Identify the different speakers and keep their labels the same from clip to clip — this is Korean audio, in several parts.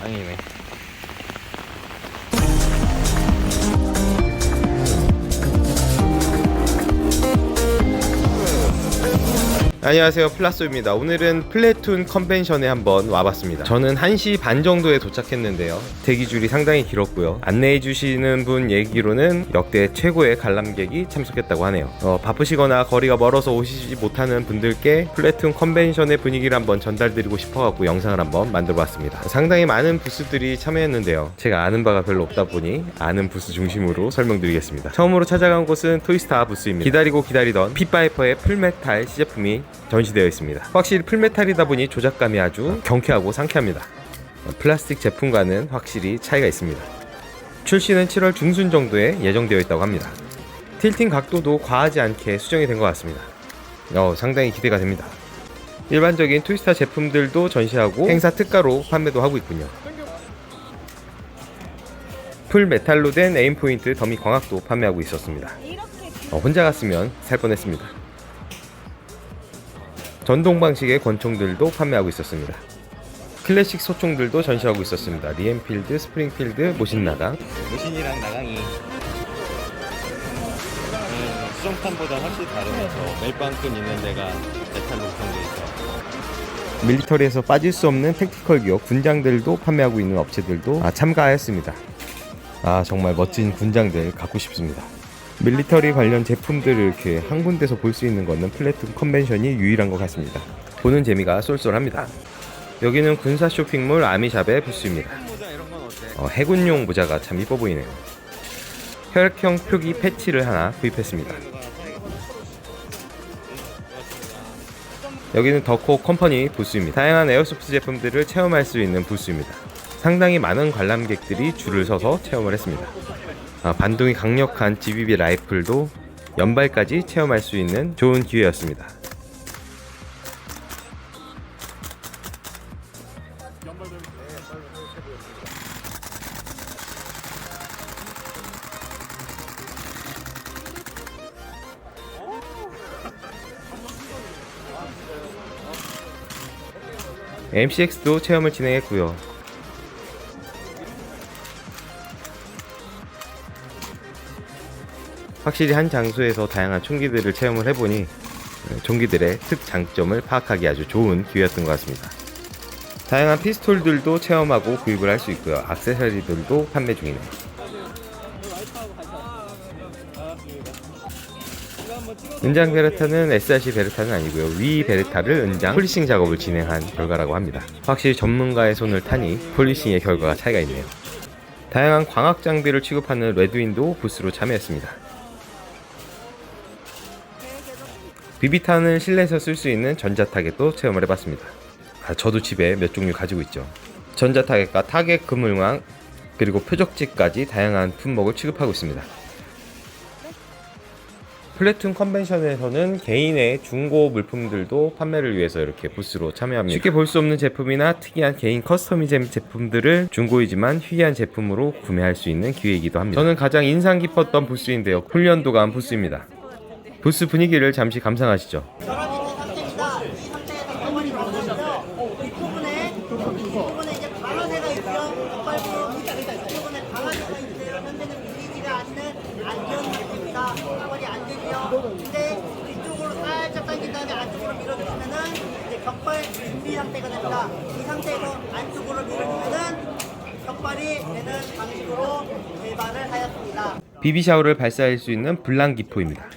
Speaker 1: 짱이 안녕하세요 플라소입니다. 오늘은 플래툰 컨벤션에 한번 와봤습니다. 저는 1시 반 정도에 도착했는데요. 대기줄이 상당히 길었고요. 안내해 주시는 분 얘기로는 역대 최고의 관람객이 참석했다고 하네요. 어, 바쁘시거나 거리가 멀어서 오시지 못하는 분들께 플래툰 컨벤션의 분위기를 한번 전달드리고 싶어갖고 영상을 한번 만들어 봤습니다. 상당히 많은 부스들이 참여했는데요. 제가 아는 바가 별로 없다 보니 아는 부스 중심으로 설명드리겠습니다. 처음으로 찾아간 곳은 토이스타 부스입니다. 기다리고 기다리던 핏바이퍼의 풀메탈 시제품이 전시되어 있습니다. 확실히 풀메탈이다 보니 조작감이 아주 경쾌하고 상쾌합니다. 플라스틱 제품과는 확실히 차이가 있습니다. 출시는 7월 중순 정도에 예정되어 있다고 합니다. 틸팅 각도도 과하지 않게 수정이 된 것 같습니다. 어, 상당히 기대가 됩니다. 일반적인 트위스타 제품들도 전시하고 행사 특가로 판매도 하고 있군요. 풀 메탈로 된 에임 포인트 더미 광학도 판매하고 있었습니다. 어, 혼자 갔으면 살 뻔했습니다. 전동 방식의 권총들도 판매하고 있었습니다. 클래식 소총들도 전시하고 있었습니다. 리엔필드, 스프링필드, 모신 나강. 모신이랑 나강이 음, 수정탄보다 확실히 다르면서 멜빵끈 있는 데가 메탈로 구성되어 있어. 밀리터리에서 빠질 수 없는 택티컬 기업 군장들도 판매하고 있는 업체들도 아, 참가하였습니다. 아 정말 멋진 군장들 갖고 싶습니다. 밀리터리 관련 제품들을 이렇게 한 군데서 볼 수 있는 거는 플래툰 컨벤션이 유일한 것 같습니다. 보는 재미가 쏠쏠합니다. 여기는 군사 쇼핑몰 아미샵의 부스입니다. 어, 해군용 모자가 참 이뻐 보이네요. 혈액형 표기 패치를 하나 구입했습니다. 여기는 더코 컴퍼니 부스입니다. 다양한 에어소프트 제품들을 체험할 수 있는 부스입니다. 상당히 많은 관람객들이 줄을 서서 체험을 했습니다. 아, 반동이 강력한 GBB 라이플도 연발까지 체험할 수 있는 좋은 기회였습니다. MCX도 체험을 진행했고요. 확실히 한 장소에서 다양한 총기들을 체험을 해보니 어, 총기들의 특장점을 파악하기 아주 좋은 기회였던 것 같습니다. 다양한 피스톨들도 체험하고 구입을 할 수 있고요. 악세사리들도 판매 중이네요. 은장 베르타는 SRC 베르타는 아니고요. 위 베르타를 은장 폴리싱 작업을 진행한 결과라고 합니다. 확실히 전문가의 손을 타니 폴리싱의 결과가 차이가 있네요. 다양한 광학 장비를 취급하는 레드윈도 부스로 참여했습니다. 비비탄을 실내에서 쓸 수 있는 전자타겟도 체험을 해봤습니다. 아, 저도 집에 몇 종류 가지고 있죠. 전자타겟과 타겟 그물망 그리고 표적지까지 다양한 품목을 취급하고 있습니다. 플래툰 컨벤션에서는 개인의 중고 물품들도 판매를 위해서 이렇게 부스로 참여합니다. 쉽게 볼 수 없는 제품이나 특이한 개인 커스터미즘 제품들을 중고이지만 희귀한 제품으로 구매할 수 있는 기회이기도 합니다. 저는 가장 인상 깊었던 부스인데요. 훈련도감 부스입니다. 부스 분위기를 잠시 감상하시죠.
Speaker 2: 상태입니다. 이 상태에서 가만히 보시면 이 부분에 이 부분에 이제 방아쇠가 있고요. 빨고 이 부분에 방아쇠가 있어요. 현재는 밀리지가 않는 안전 상태입니다. 가만히 안 되고요. 근데 이쪽으로 살짝 당긴 다음에 안쪽으로 밀어주시면은 이제 격발 준비 상태가 됩니다. 이 상태에서 안쪽으로 밀어주면은 격발이 되는 방식으로 개발을 하였습니다.
Speaker 1: 비비 샤워를 발사할 수 있는 블랑 기포입니다.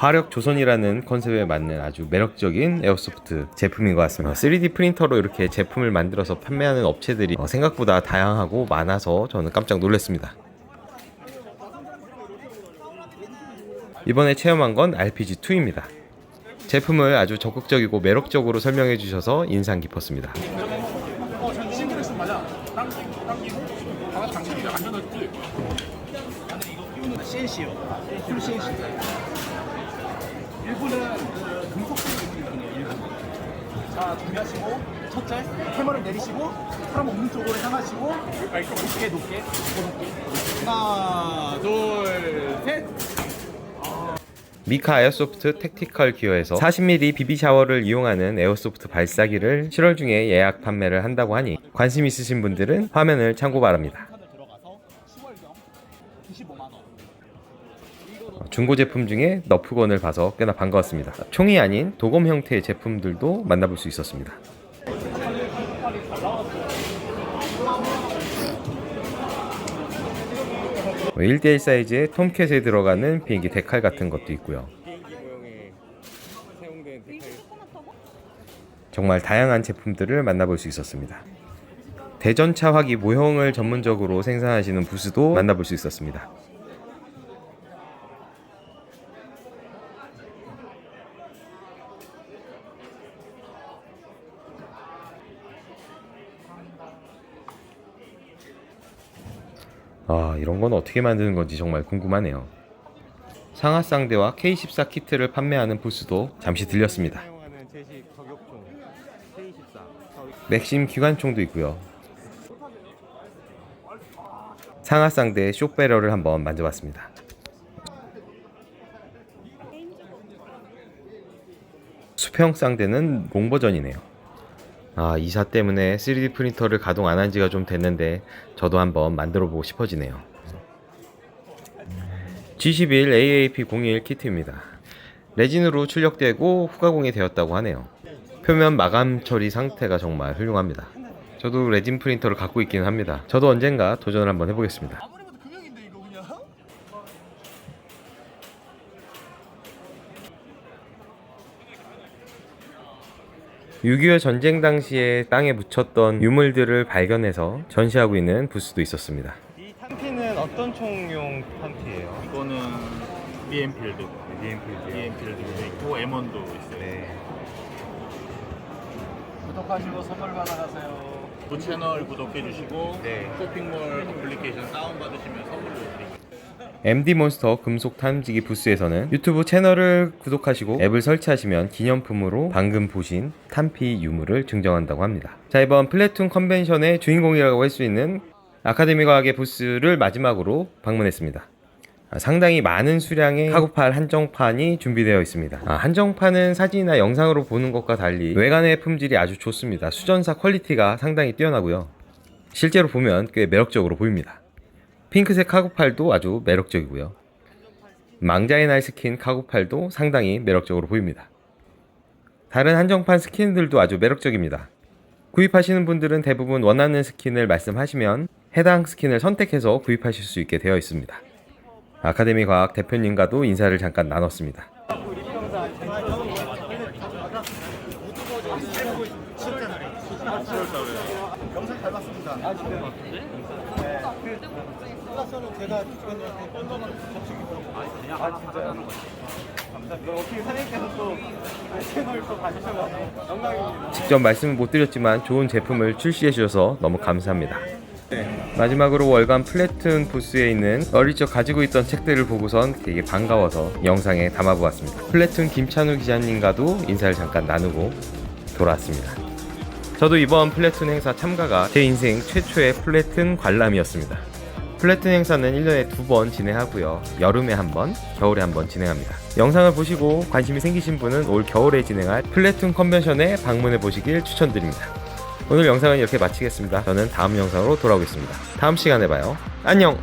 Speaker 1: 화력 조선이라는 컨셉에 맞는 아주 매력적인 에어소프트 제품인 것 같습니다. 3D 프린터로 이렇게 제품을 만들어서 판매하는 업체들이 어, 생각보다 다양하고 많아서 저는 깜짝 놀랐습니다. 이번에 체험한 건 RPG2입니다. 제품을 아주 적극적이고 매력적으로 설명해 주셔서 인상 깊었습니다.
Speaker 3: 일부는 그 금속으로 있거든요, 일부. 자, 준비하시고, 첫째, 캐머를 내리시고, 사람 없는 쪽으로 향하시고, 높게, 높게, 높게. 하나, 둘, 셋.
Speaker 1: 미카 에어소프트 택티컬 기어에서 40mm 비비 샤워를 이용하는 에어소프트 발사기를 7월 중에 예약 판매를 한다고 하니 관심 있으신 분들은 화면을 참고 바랍니다. 중고 제품 중에 너프건을 봐서 꽤나 반가웠습니다. 총이 아닌 도검 형태의 제품들도 만나볼 수 있었습니다. 뭐 1대1 사이즈의 톰캣에 들어가는 비행기 데칼 같은 것도 있고요. 정말 다양한 제품들을 만나볼 수 있었습니다. 대전차 화기 모형을 전문적으로 생산하시는 부스도 만나볼 수 있었습니다. 아, 이런 건 어떻게 만드는 건지 정말 궁금하네요. 상하쌍대와 K14 키트를 판매하는 부스도 잠시 들렸습니다. 맥심 기관총도 있고요. 상하쌍대 쇼배럴을 한번 만져봤습니다. 수평 쌍대는 롱 버전이네요. 아, 이사 때문에 3D 프린터를 가동 안 한 지가 좀 됐는데 저도 한번 만들어 보고 싶어지네요. G11 AAP01 키트입니다. 레진으로 출력되고 후가공이 되었다고 하네요. 표면 마감 처리 상태가 정말 훌륭합니다. 저도 레진 프린터를 갖고 있기는 합니다. 저도 언젠가 도전을 한번 해보겠습니다. 6.25 전쟁 당시에 땅에 묻혔던 유물들을 발견해서 전시하고 있는 부스도 있었습니다. 이 탄피는 어떤 총용 탄피예요?
Speaker 4: 이거는 리엔필드
Speaker 1: 리엔필드.
Speaker 4: 리엔필드도 있고 M1도 있어요
Speaker 1: 네.
Speaker 3: 구독하시고 선물 받아가세요.
Speaker 4: 그 채널 구독해 주시고
Speaker 1: 네.
Speaker 4: 쇼핑몰 어플리케이션 다운 받으시면 선물로 드릴게요
Speaker 1: MD 몬스터 금속 탐지기 부스에서는 유튜브 채널을 구독하시고 앱을 설치하시면 기념품으로 방금 보신 탄피 유물을 증정한다고 합니다. 자 이번 플래툰 컨벤션의 주인공이라고 할 수 있는 아카데미 과학의 부스를 마지막으로 방문했습니다. 아, 상당히 많은 수량의 카구팔 한정판이 준비되어 있습니다. 아, 한정판은 사진이나 영상으로 보는 것과 달리 외관의 품질이 아주 좋습니다. 수전사 퀄리티가 상당히 뛰어나고요. 실제로 보면 꽤 매력적으로 보입니다. 핑크색 카구팔도 아주 매력적이고요. 망자의 날 스킨 카구팔도 상당히 매력적으로 보입니다. 다른 한정판 스킨들도 아주 매력적입니다. 구입하시는 분들은 대부분 원하는 스킨을 말씀하시면 해당 스킨을 선택해서 구입하실 수 있게 되어 있습니다. 아카데미 과학 대표님과도 인사를 잠깐 나눴습니다.
Speaker 3: 영상 잘 봤습니다. 플러스는 제가 주변한테 펀더만 접촉이 들어오고. 아 진짜요? 감사합니다. 어떻게 사장님께서 또 채널 또 봐주셔가지고 영광입니다.
Speaker 1: 직접 말씀은 못 드렸지만 좋은 제품을 출시해 주셔서 너무 감사합니다. 마지막으로 월간 플래툰 부스에 있는 어릴 적 가지고 있던 책들을 보고선 되게 반가워서 영상에 담아보았습니다. 플래툰 김찬우 기자님과도 인사를 잠깐 나누고 돌아왔습니다. 저도 이번 플래툰 행사 참가가 제 인생 최초의 플래툰 관람이었습니다. 플래툰 행사는 1년에 두 번 진행하고요. 여름에 한 번, 겨울에 한 번 진행합니다. 영상을 보시고 관심이 생기신 분은 올 겨울에 진행할 플래툰 컨벤션에 방문해 보시길 추천드립니다. 오늘 영상은 이렇게 마치겠습니다. 저는 다음 영상으로 돌아오겠습니다. 다음 시간에 봐요. 안녕!